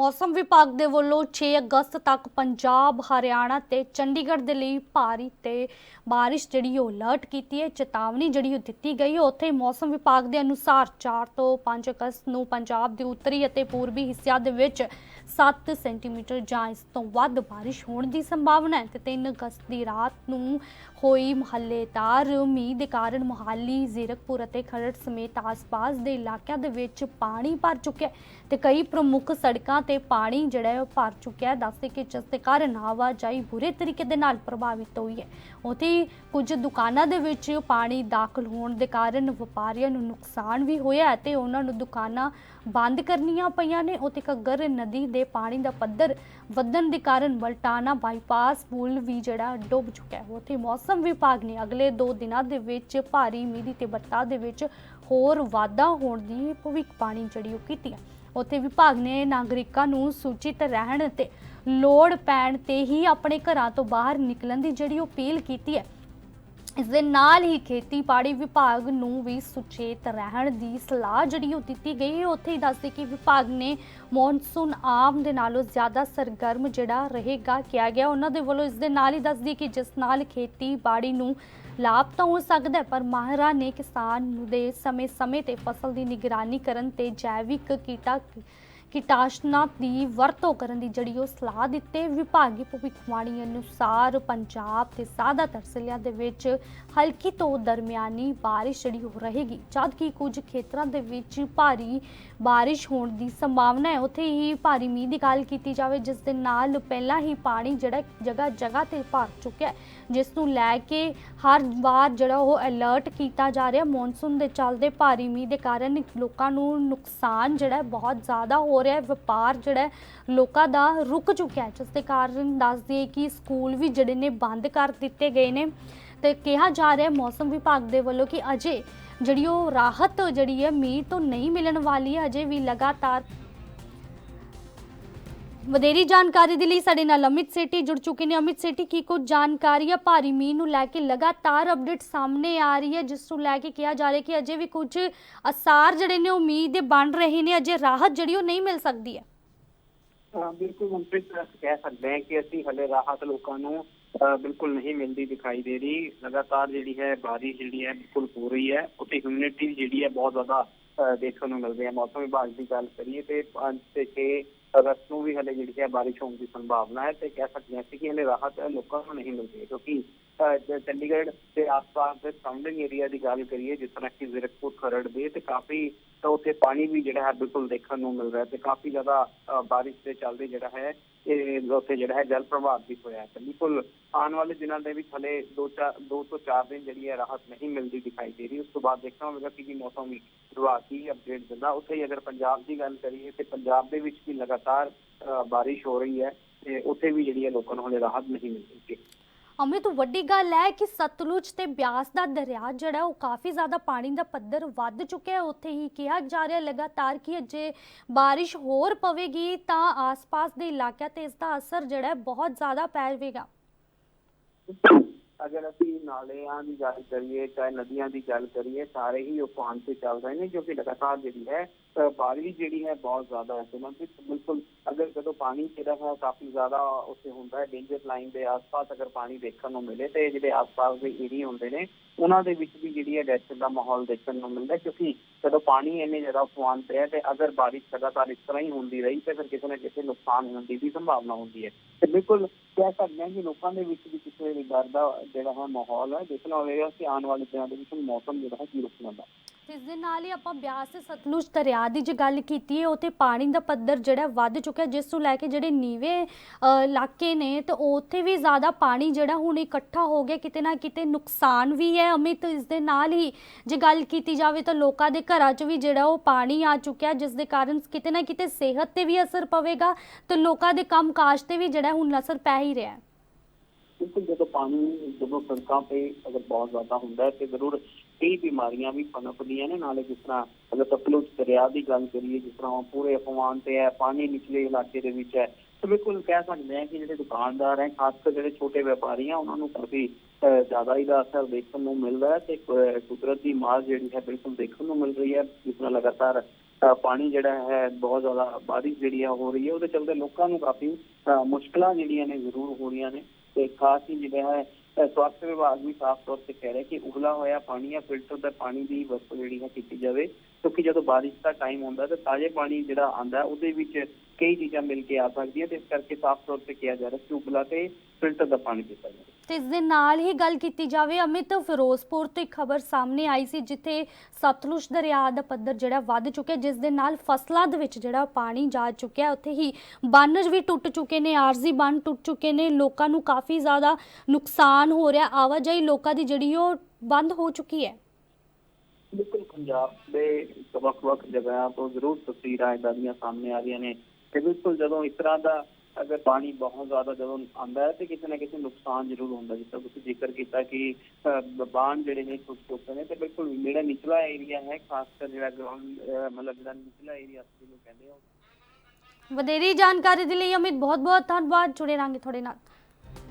ਮੌਸਮ ਵਿਭਾਗ ਦੇ ਵੱਲੋਂ 6 ਅਗਸਤ ਤੱਕ ਪੰਜਾਬ, ਹਰਿਆਣਾ ਤੇ ਚੰਡੀਗੜ੍ਹ ਦੇ ਲਈ ਭਾਰੀ ਤੇ ਬਾਰਿਸ਼ ਜਿਹੜੀ ਉਹ ਅਲਰਟ ਕੀਤੀ ਹੈ, ਚੇਤਾਵਨੀ ਜਿਹੜੀ ਉਹ ਦਿੱਤੀ ਗਈ ਹੈ। ਉੱਥੇ ਮੌਸਮ ਵਿਭਾਗ ਦੇ ਅਨੁਸਾਰ 4 ਤੋਂ 5 ਅਗਸਤ ਨੂੰ ਪੰਜਾਬ ਦੇ ਉੱਤਰੀ ਅਤੇ ਪੂਰਬੀ ਹਿੱਸਿਆਂ ਦੇ ਵਿੱਚ 7 ਸੈਂਟੀਮੀਟਰ ਜਾਂ ਇਸ ਤੋਂ ਵੱਧ ਬਾਰਿਸ਼ ਹੋਣ ਦੀ ਸੰਭਾਵਨਾ ਹੈ ਤੇ 3 ਅਗਸਤ ਦੀ ਰਾਤ ਨੂੰ ਹੋਈ ਮਹੱਲੇਦਾਰ ਮੀਂਹ ਦੇ ਕਾਰਨ ਮੁਹਾਲੀ, ਜ਼ੀਰਕਪੁਰ ਅਤੇ ਖਰੜ ਸਮੇਤ ਆਸ-ਪਾਸ ਦੇ ਇਲਾਕਿਆਂ ਦੇ ਵਿੱਚ ਪਾਣੀ ਭਰ ਚੁੱਕਿਆ ਹੈ ਤੇ ਕਈ ਪ੍ਰਮੁੱਖ ਸੜਕਾਂ ਤੇ ਪਾਣੀ ਜਿਹੜਾ ਹੈ ਉਹ ਭਰ ਚੁੱਕਿਆ ਹੈ। ਦੱਸਦੇ ਕਿ ਜਿਸ ਦੇ ਕਾਰਨ ਆਵਾਜਾਈ ਬੁਰੇ ਤਰੀਕੇ ਦੇ ਨਾਲ ਪ੍ਰਭਾਵਿਤ ਹੋਈ ਹੈ। ਉੱਥੇ ਕੁਝ ਦੁਕਾਨਾਂ ਦੇ ਵਿੱਚ ਪਾਣੀ ਦਾਖਲ ਹੋਣ ਦੇ ਕਾਰਨ ਵਪਾਰੀਆਂ ਨੂੰ ਨੁਕਸਾਨ ਵੀ ਹੋਇਆ ਤੇ ਉਹਨਾਂ ਨੂੰ ਦੁਕਾਨਾਂ ਬੰਦ ਕਰਨੀਆਂ ਪਈਆਂ ਨੇ। ਉੱਥੇ ਘੱਗਰ ਨਦੀ ਦੇ ਪਾਣੀ ਦਾ ਪੱਧਰ ਵਧਣ ਦੇ ਕਾਰਨ ਬਲਟਾਣਾ ਬਾਈਪਾਸ ਪੁਲ ਵੀ ਜਿਹੜਾ ਡੁੱਬ ਚੁੱਕਿਆ ਹੈ। ਉੱਥੇ ਮੌਸਮ ਵਿਭਾਗ ਨੇ ਅਗਲੇ 2 ਦਿਨਾਂ ਦੇ ਵਿੱਚ ਭਾਰੀ ਮੀਂਹ ਤੇ ਤੀਬਰਤਾ ਦੇ ਵਿੱਚ ਹੋਰ ਵਾਧਾ ਹੋਣ ਦੀ ਭਵਿੱਖਬਾਣੀ ਜਿਹੜੀ ਉਹ ਕੀਤੀ ਹੈ ਉੱਥੇ ਵਿਭਾਗ ਨੇ ਨਾਗਰਿਕਾਂ ਨੂੰ ਸੂਚਿਤ ਰਹਿਣ ਤੇ ਲੋੜ ਪੈਣ ਤੇ ਹੀ ਆਪਣੇ ਘਰਾਂ ਤੋਂ ਬਾਹਰ ਨਿਕਲਣ ਦੀ ਜਿਹੜੀ ਉਹ ਅਪੀਲ ਕੀਤੀ ਹੈ। ਇਸ ਦੇ ਨਾਲ ਹੀ ਖੇਤੀਬਾੜੀ ਵਿਭਾਗ ਨੂੰ ਵੀ ਸੁਚੇਤ ਰਹਿਣ ਦੀ ਸਲਾਹ ਜਿਹੜੀ ਉਹ ਦਿੱਤੀ ਗਈ ਹੈ। ਉੱਥੇ ਹੀ ਦੱਸਦੇ ਕਿ ਵਿਭਾਗ ਨੇ ਮੌਨਸੂਨ ਆਮ ਦੇ ਨਾਲੋਂ ਜ਼ਿਆਦਾ ਸਰਗਰਮ ਜਿਹੜਾ ਰਹੇਗਾ ਕਿਹਾ ਗਿਆ। ਉਹਨਾਂ ਦੇ ਵੱਲੋਂ ਇਸ ਦੇ ਨਾਲ ਹੀ ਦੱਸਦੀ ਕਿ ਜਿਸ ਨਾਲ ਖੇਤੀਬਾੜੀ ਨੂੰ ਲਾਭ ਤਾਂ ਹੋ ਸਕਦਾ ਪਰ ਮਾਹਰਾਂ ਨੇ ਕਿਸਾਨ ਨੂੰ ਦੇ ਸਮੇਂ-ਸਮੇਂ ਤੇ ਫਸਲ ਦੀ ਨਿਗਰਾਨੀ ਕਰਨ ਤੇ ਜੈਵਿਕ ਕੀਟਾ ਕੀਟਾਸ਼ਨਾਂ ਦੀ ਵਰਤੋਂ ਕਰਨ ਦੀ ਜਿਹੜੀ ਉਹ ਸਲਾਹ ਦਿੱਤੇ। ਵਿਭਾਗੀ ਭਵਿੱਖਬਾਣੀ ਅਨੁਸਾਰ ਪੰਜਾਬ ਤੇ ਜ਼ਿਆਦਾਤਰ ਜ਼ਿਲ੍ਹਿਆਂ ਦੇ ਵਿੱਚ ਹਲਕੀ ਤੋਂ ਦਰਮਿਆਨੀ ਬਾਰਿਸ਼ ਜਿਹੜੀ ਹੋ ਰਹੇਗੀ। ਜਦ ਕਿ ਕੁਝ ਖੇਤਰਾਂ ਦੇ ਵਿੱਚ ਭਾਰੀ ਬਾਰਿਸ਼ ਹੋਣ ਦੀ ਸੰਭਾਵਨਾ ਹੈ। ਉੱਥੇ ਹੀ ਭਾਰੀ ਮੀਂਹ ਦੀ ਗੱਲ ਕੀਤੀ ਜਾਵੇ, ਜਿਸ ਦੇ ਨਾਲ ਪਹਿਲਾਂ ਹੀ ਪਾਣੀ ਜਿਹੜਾ ਜਗ੍ਹਾ ਜਗ੍ਹਾ ਤੇ ਭਰ ਚੁੱਕਿਆ ਜਿਸ ਨੂੰ ਲੈ ਕੇ ਹਰ ਵਾਰ ਜਿਹੜਾ ਉਹ ਅਲਰਟ ਕੀਤਾ ਜਾ ਰਿਹਾ। ਮੌਨਸੂਨ ਦੇ ਚੱਲਦੇ ਭਾਰੀ ਮੀਂਹ ਦੇ ਕਾਰਨ ਲੋਕਾਂ ਨੂੰ ਨੁਕਸਾਨ ਜਿਹੜਾ ਬਹੁਤ ਜ਼ਿਆਦਾ ਹੋ ਰਿਹਾ ਹੈ। ਵਪਾਰ ਜਿਹੜਾ ਹੈ, ਲੋਕਾਂ ਦਾ ਰੁਕ ਚੁੱਕਿਆ ਹੈ। ਜਿਸ ਦੇ ਕਾਰਨ ਦੱਸ ਦਈਏ ਕਿ ਸਕੂਲ ਵੀ ਜਿਹੜੇ ਨੇ ਬੰਦ ਕਰ ਦਿੱਤੇ ਗਏ ਨੇ। ਤੇ ਕਿਹਾ ਜਾ ਰਿਹਾ ਹੈ ਮੌਸਮ ਵਿਭਾਗ ਦੇ ਵੱਲੋਂ ਕਿ ਅਜੇ ਜਿਹੜੀ ਉਹ ਰਾਹਤ ਜਿਹੜੀ ਹੈ, ਮੀਂਹ ਤੋਂ ਨਹੀਂ ਮਿਲਣ ਵਾਲੀ ਹੈ। ਅਜੇ ਵੀ ਲਗਾਤਾਰ ਵਧੇਰੀ ਜਾਣਕਾਰੀ ਦੇ ਲਈ ਸਾਡੇ ਨਾਲ ਅਮਿਤ ਸੇਠੀ ਜੁੜ ਚੁੱਕੇ ਨੇ। ਅਮਿਤ ਸੇਠੀ, ਕੀ ਕੁਝ ਜਾਣਕਾਰੀ ਹੈ ਭਾਰੀ ਮੀਂਹ ਨੂੰ ਲੈ ਕੇ ਲਗਾਤਾਰ ਅਪਡੇਟ ਸਾਹਮਣੇ ਆ ਰਹੀ ਹੈ, ਜਿਸ ਨੂੰ ਲੈ ਕੇ ਕਿਹਾ ਜਾ ਰਿਹਾ ਕਿ ਅਜੇ ਵੀ ਕੁਝ ਅਸਾਰ ਜਿਹੜੇ ਨੇ, ਉਹ ਦੇ ਬਣ ਰਹੇ ਨੇ। ਅਜੇ ਰਾਹਤ ਜਿਹੜੀ ਉਹ ਨਹੀਂ ਮਿਲ ਸਕਦੀ ਹੈ। ਬਿਲਕੁਲ ਮਨਪ੍ਰੀਤ ਕਹਿ ਸਕਦੇ ਹਾਂ ਕਿ ਅਸੀਂ ਹਲੇ ਰਾਹਤ ਲੋਕਾਂ ਨੂੰ ਬਿਲਕੁਲ ਨਹੀਂ ਮਿਲਦੀ ਦਿਖਾਈ ਦੇ ਰਹੀ। ਲਗਾਤਾਰ ਜਿਹੜੀ ਹੈ, ਬਾਰਿਸ਼ ਜਿਹੜੀ ਹੈ, ਬਿਲਕੁਲ ਹੋ ਰਹੀ ਹੈ। ਉੱਥੇ ਹਿਊਮਿਡਿਟੀ ਜਿਹੜੀ ਹੈ, ਬਹੁਤ ਜ਼ਿਆਦਾ ਦੇਖਣ ਨੂੰ ਮਿਲ ਰਹੀ ਹੈ। ਮੌਸਮ ਵਿਭਾਗ ਦੀ ਗੱਲ ਕਰੀਏ ਤੇ 5 ਤੇ 6 ਅਗਸਤ ਨੂੰ ਵੀ ਹਲੇ ਜਿਹੜੀ ਹੈ ਬਾਰਿਸ਼ ਹੋਣ ਦੀ ਸੰਭਾਵਨਾ ਹੈ ਤੇ ਕਹਿ ਸਕਦੇ ਹਾਂ ਅਸੀਂ ਕਿ ਹਲੇ ਰਾਹਤ ਲੋਕਾਂ ਨੂੰ ਨਹੀਂ ਮਿਲ ਰਹੀ ਕਿਉਂਕਿ ਚੰਡੀਗੜ੍ਹ ਦੇ ਆਸ-ਪਾਸ ਦੇ ਸਰਾਊਂਡਿੰਗ ਏਰੀਆ ਦੀ ਗੱਲ ਕਰੀਏ, ਜਿਸ ਤਰ੍ਹਾਂ ਕਿ ਜ਼ੀਰਕਪੁਰ ਖਰੜ ਦੇ, ਤੇ ਕਾਫੀ ਤਾਂ ਉੱਥੇ ਪਾਣੀ ਵੀ ਜਿਹੜਾ ਹੈ ਬਿਲਕੁਲ ਦੇਖਣ ਨੂੰ ਮਿਲ ਰਿਹਾ ਤੇ ਕਾਫੀ ਜ਼ਿਆਦਾ ਬਾਰਿਸ਼ ਦੇ ਚੱਲਦੇ ਜਿਹੜਾ ਹੈ, ਇਹ ਉੱਥੇ ਜਿਹੜਾ ਹੈ ਜਲ ਪ੍ਰਭਾਵ ਵੀ ਹੋਇਆ ਤੇ ਬਿਲਕੁਲ ਆਉਣ ਵਾਲੇ ਦਿਨਾਂ ਦੇ ਵਿੱਚ ਹਲੇ 2 ਚਾਰ 2 ਤੋਂ 4 ਦਿਨ ਜਿਹੜੀ ਹੈ ਰਾਹਤ ਨਹੀਂ ਮਿਲਦੀ ਦਿਖਾਈ ਦੇ ਰਹੀ। ਉਸ ਤੋਂ ਬਾਅਦ ਦੇਖਣਾ ਹੋਵੇਗਾ ਕਿ ਕੀ ਮੌਸਮ ਵਿਭਾਗ ਕੀ ਅਪਡੇਟ ਦਿੰਦਾ। ਉੱਥੇ ਹੀ ਅਗਰ ਪੰਜਾਬ ਦੀ ਗੱਲ ਕਰੀਏ ਤੇ ਪੰਜਾਬ ਦੇ ਵਿੱਚ ਵੀ ਲਗਾਤਾਰ ਬਾਰਿਸ਼ ਹੋ ਰਹੀ ਹੈ ਤੇ ਉੱਥੇ ਵੀ ਜਿਹੜੀ ਹੈ ਲੋਕਾਂ ਨੂੰ ਹਲੇ ਰਾਹਤ ਨਹੀਂ ਮਿਲ ਰਹੀ ਅਮਿਤ ਵੱਡੀ ਗੱਲ ਹੈ ਕਿ ਸਤਲੁਜ ਤੇ ਬਿਆਸ ਦਾ ਦਰਿਆ ਜਿਹੜਾ, ਉਹ ਕਾਫੀ ਜ਼ਿਆਦਾ ਪਾਣੀ ਦਾ ਪੱਧਰ ਵੱਧ ਚੁੱਕਿਆ ਹੈ। ਉੱਥੇ ਹੀ ਕਿਹਾ ਜਾ ਰਿਹਾ ਲਗਾਤਾਰ ਕਿ ਅਜੇ ਬਾਰਿਸ਼ ਹੋਰ ਪਵੇਗੀ, ਤਾਂ ਆਸ-ਪਾਸ ਦੇ ਇਲਾਕਿਆਂ ਤੇ ਇਸ ਦਾ ਅਸਰ ਜਿਹੜਾ ਬਹੁਤ ਜ਼ਿਆਦਾ ਪੈ ਜਾਵੇਗਾ। ਅਗਰ ਅਸੀਂ ਨਾਲਿਆਂ ਦੀ ਗੱਲ ਕਰੀਏ ਚਾਹੇ ਨਦੀਆਂ ਦੀ ਗੱਲ ਕਰੀਏ, ਸਾਰੇ ਹੀ ਉਫਾਨ ਤੇ ਚੱਲ ਰਹੇ ਨੇ ਕਿਉਂਕਿ ਲਗਾਤਾਰ ਜਿਹੜੀ ਹੈ ਬਾਰਿਸ਼ ਜਿਹੜੀ ਹੈ ਬਹੁਤ ਜ਼ਿਆਦਾ ਹੈ। ਤੇ ਬਿਲਕੁਲ ਅਗਰ ਜਦੋਂ ਪਾਣੀ ਜਿਹੜਾ ਹੈ ਕਾਫੀ ਜ਼ਿਆਦਾ ਉੱਥੇ ਹੁੰਦਾ ਹੈ ਡੇਂਜਰ ਲਾਈਨ ਦੇ ਆਸ-ਪਾਸ ਅਗਰ ਪਾਣੀ ਦੇਖਣ ਨੂੰ ਮਿਲੇ ਤੇ ਜਿਹੜੇ ਆਸ-ਪਾਸ ਦੇ ਏਰੀਆ ਹੁੰਦੇ ਨੇ, ਉਹਨਾਂ ਦੇ ਵਿੱਚ ਵੀ ਜਿਹੜੀ ਹੈ ਡੈਸਟ ਦਾ ਮਾਹੌਲ ਦੇਖਣ ਨੂੰ ਮਿਲਦਾ ਕਿਉਂਕਿ ਜਦੋਂ ਪਾਣੀ ਇੰਨੇ ਜ਼ਿਆਦਾ ਉਫਾਨ ਤੇ ਹੈ ਤੇ ਅਗਰ ਬਾਰਿਸ਼ ਲਗਾਤਾਰ ਇਸ ਤਰ੍ਹਾਂ ਹੀ ਹੁੰਦੀ ਰਹੀ ਤੇ ਫਿਰ ਕਿਸੇ ਨਾ ਕਿਸੇ ਨੁਕਸਾਨ ਹੋਣ ਦੀ ਵੀ ਸੰਭਾਵਨਾ ਹੁੰਦੀ ਹੈ। ਤੇ ਬਿਲਕੁਲ ਕਹਿ ਸਕਦੇ ਹਾਂ ਕਿ ਲੋਕਾਂ ਦੇ ਵਿੱਚ ਵੀ ਕਿਸੇ ਵੀ ਡਰ ਦਾ ਜਿਹੜਾ ਹੈ ਮਾਹੌਲ ਹੈ ਦੇਖਣਾ ਹੋਵੇਗਾ ਕਿ ਆਉਣ ਵਾਲੇ ਦਿਨਾਂ ਦੇ ਵਿੱਚ ਮੌਸਮ ਜਿਹੜਾ ਹੈ ਕੀ ਰੁਕ ਜਾਂਦਾ ਇਸ ਦੇ ਨਾਲ ਹੀ ਆਪਾਂ ਬਿਆਸ ਤੇ ਸਤਲੁਜ ਦਰਿਆ ਦੀ ਜੇ ਗੱਲ ਕੀਤੀ ਹੈ ਉੱਥੇ ਪਾਣੀ ਦਾ ਪੱਧਰ ਜਿਹੜਾ ਵੱਧ ਚੁੱਕਿਆ ਜਿਸ ਨੂੰ ਲੈ ਕੇ ਜਿਹੜੇ ਨੀਵੇਂ ਅ, ਇਲਾਕੇ ਨੇ ਤੇ ਉੱਥੇ ਵੀ ਜ਼ਿਆਦਾ ਪਾਣੀ ਜਿਹੜਾ ਹੁਣ ਇਕੱਠਾ ਹੋ ਗਿਆ ਕਿਤੇ ਨਾ ਕਿਤੇ ਨੁਕਸਾਨ ਵੀ ਹੈ। ਅਮਿਤ ਇਸ ਦੇ ਨਾਲ ਹੀ ਜੇ ਗੱਲ ਕੀਤੀ ਜਾਵੇ ਤਾਂ ਲੋਕਾਂ ਦੇ ਘਰਾਂ 'ਚ ਵੀ ਜਿਹੜਾ ਉਹ ਪਾਣੀ ਆ ਚੁੱਕਿਆ ਜਿਸ ਦੇ ਕਾਰਨ ਕਿਤੇ ਨਾ ਕਿਤੇ ਸਿਹਤ ਤੇ ਵੀ ਅਸਰ ਪਵੇਗਾ ਤੇ ਲੋਕਾਂ ਦੇ ਕੰਮਕਾਜ ਤੇ ਵੀ ਜਿਹੜਾ ਹੁਣ ਅਸਰ ਪੈ ਹੀ ਰਿਹਾ ਹੈ। ਬਿਲਕੁਲ ਜਦੋਂ ਪਾਣੀ ਜਦੋਂ ਸੜਕਾਂ ਤੇ ਅਗਰ ਬਹੁਤ ਜ਼ਿਆਦਾ ਹੁੰਦਾ ਹੈ ਤੇ ਜ਼ਰੂਰ ਕਈ ਬਿਮਾਰੀਆਂ ਵੀ ਪਨਪਦੀਆਂ ਨੇ ਨਾਲੇ ਜਿਸ ਤਰ੍ਹਾਂ ਅਗਰ ਸਤਲੁਜ ਦਰਿਆ ਦੀ ਗੱਲ ਕਰੀਏ ਜਿਸ ਤਰ੍ਹਾਂ ਉਹ ਪੂਰੇ ਅਫਵਾਨ ਤੇ ਹੈ ਪਾਣੀ ਨਿਚਲੇ ਇਲਾਕੇ ਦੇ ਵਿੱਚ ਹੈ ਤਾਂ ਬਿਲਕੁਲ ਕਹਿ ਸਕਦੇ ਹਾਂ ਕਿ ਜਿਹੜੇ ਦੁਕਾਨਦਾਰ ਹੈ ਖਾਸ ਕਰ ਜਿਹੜੇ ਛੋਟੇ ਵਪਾਰੀ ਆ ਉਹਨਾਂ ਨੂੰ ਕਾਫੀ ਅਹ, ਜ਼ਿਆਦਾ ਇਹਦਾ ਅਸਰ ਦੇਖਣ ਨੂੰ ਮਿਲਦਾ ਹੈ ਤੇ ਕੁਦਰਤ ਦੀ ਮਾਰ ਜਿਹੜੀ ਹੈ ਬਿਲਕੁਲ ਦੇਖਣ ਨੂੰ ਮਿਲ ਰਹੀ ਹੈ ਜਿਸ ਤਰ੍ਹਾਂ ਲਗਾਤਾਰ ਅ, ਪਾਣੀ ਜਿਹੜਾ ਹੈ ਬਹੁਤ ਜ਼ਿਆਦਾ ਬਾਰਿਸ਼ ਜਿਹੜੀ ਆ ਹੋ ਰਹੀ ਹੈ ਉਹਦੇ ਚਲਦੇ ਲੋਕਾਂ ਨੂੰ ਕਾਫੀ ਅ, ਮੁਸ਼ਕਲਾਂ ਜਿਹੜੀਆਂ ਨੇ ਜ਼ਰੂਰ ਹੋ ਰਹੀਆਂ ਨੇ ਤੇ ਖਾਸ ਹੀ ਜਿਹੜਾ ਹੈ ਸਵਾਸਥ ਵਿਭਾਗ ਵੀ ਸਾਫ਼ ਤੌਰ ਤੇ ਕਹਿ ਰਿਹਾ ਕਿ ਉਬਲਾ ਹੋਇਆ ਪਾਣੀ ਜਾਂ ਫਿਲਟਰ ਦਾ ਪਾਣੀ ਦੀ ਵਰਤੋਂ ਜਿਹੜੀ ਹੈ ਕੀਤੀ ਜਾਵੇ, ਕਿਉਂਕਿ ਜਦੋਂ ਬਾਰਿਸ਼ ਦਾ ਟਾਈਮ ਹੁੰਦਾ ਤਾਂ ਤਾਜ਼ੇ ਪਾਣੀ ਜਿਹੜਾ ਆਂਦਾ ਉਹਦੇ ਵਿੱਚ ਕਈ ਚੀਜ਼ਾਂ ਮਿਲ ਕੇ ਆ ਸਕਦੀਆਂ ਤੇ ਇਸ ਕਰਕੇ ਸਾਫ਼ ਤੌਰ ਤੇ ਕਿਹਾ ਜਾ ਰਿਹਾ ਕਿ ਉਬਲਾ ਤੇ ਫਿਲਟਰ ਦਾ ਪਾਣੀ ਪੀਤਾ ਜਾਵੇ। ਤੇ ਇਸ ਦੇ ਨਾਲ ਹੀ ਗੱਲ ਕੀਤੀ ਜਾਵੇ, ਅਮਿਤ ਫਿਰੋਜ਼ਪੁਰ ਤੋਂ ਇੱਕ ਖਬਰ ਸਾਹਮਣੇ ਆਈ ਸੀ, ਜਿੱਥੇ ਸਤਲੁਜ ਦਰਿਆ ਦਾ ਪੱਧਰ ਜਿਹੜਾ ਵੱਧ ਚੁੱਕਿਆ, ਜਿਸ ਦੇ ਨਾਲ ਫਸਲਾਂ ਦੇ ਵਿੱਚ ਜਿਹੜਾ ਪਾਣੀ ਜਾ ਚੁੱਕਿਆ, ਉੱਥੇ ਹੀ ਬੰਨ ਵੀ ਟੁੱਟ ਚੁੱਕੇ ਨੇ, ਆਰਜ਼ੀ ਬੰਨ ਟੁੱਟ ਚੁੱਕੇ ਨੇ, ਲੋਕਾਂ ਨੂੰ ਕਾਫੀ ਜ਼ਿਆਦਾ ਨੁਕਸਾਨ ਹੋ ਰਿਹਾ, ਆਵਾਜਾਈ ਲੋਕਾਂ ਦੀ ਜਿਹੜੀ ਉਹ ਬੰਦ ਹੋ ਚੁੱਕੀ ਹੈ। ਬਿਲਕੁਲ, ਪੰਜਾਬ ਦੇ ਵੱਖ-ਵੱਖ ਜਗ੍ਹਾ ਤੋਂ ਜ਼ਰੂਰ ਤਸਵੀਰਾਂ ਇਦਾਂ ਦੀਆਂ ਸਾਹਮਣੇ ਆ ਰਹੀਆਂ ਨੇ, ਤੇ ਬਿਲਕੁਲ ਜਦੋਂ ਇਸ ਤਰ੍ਹਾਂ ਦਾ ਅਗਰ ਪਾਣੀ ਬਹੁਤ ਜ਼ਿਆਦਾ ਜਦੋਂ ਆਂਦਾ ਹੈ ਤੇ ਕਿਸੇ ਨਾ ਕਿਸੇ ਨੁਕਸਾਨ ਜ਼ਰੂਰ ਹੁੰਦਾ ਜਿਸ ਤਰ੍ਹਾਂ ਤੁਸੀਂ ਜ਼ਿਕਰ ਕੀਤਾ ਕਿ ਅਹ, ਜਿਹੜੇ ਨੇ ਟੁੱਟ ਚੁੱਕੇ ਨੇ ਤੇ ਬਿਲਕੁਲ ਜਿਹੜਾ ਨਿਚਲਾ ਏਰੀਆ ਹੈ ਖਾਸ ਕਰ ਜਿਹੜਾ ਗਰਾਊਂਡ ਮਤਲਬ ਜਿਹੜਾ ਨਿਚਲਾ ਏਰੀਆ ਜਿਹਨੂੰ ਕਹਿੰਦੇ ਆ ਵਧੇਰੀ ਜਾਣਕਾਰੀ ਦੇ ਲਈ ਅਮਿਤ ਬਹੁਤ ਬਹੁਤ ਧੰਨਵਾਦ। ਜੁੜੇ ਰਾਂਗੇ ਤੁਹਾਡੇ ਨਾਲ।